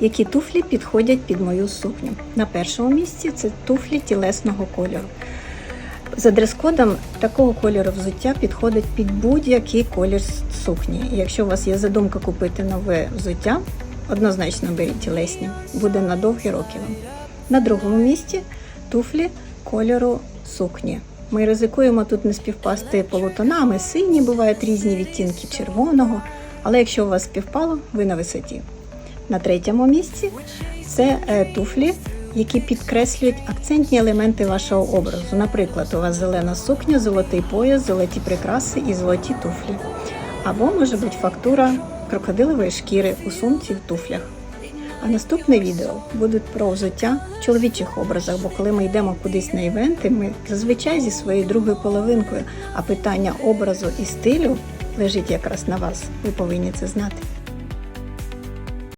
які туфлі підходять під мою сукню. На першому місці це туфлі тілесного кольору. За дрес-кодом такого кольору взуття підходить під будь-який колір сукні. Якщо у вас є задумка купити нове взуття, однозначно беріть тілесні, буде на довгі роки вам. На другому місці туфлі кольору сукні. Ми ризикуємо тут не співпасти полутонами, сині бувають різні відтінки червоного, але якщо у вас співпало, ви на висоті. На третьому місці це е, туфлі, які підкреслюють акцентні елементи вашого образу. Наприклад, у вас зелена сукня, золотий пояс, золоті прикраси і золоті туфлі. Або може бути фактура крокодилової шкіри у сумці в туфлях. А наступне відео буде про взуття в чоловічих образах, бо коли ми йдемо кудись на івенти, ми зазвичай зі своєю другою половинкою, а питання образу і стилю лежить якраз на вас. Ви повинні це знати.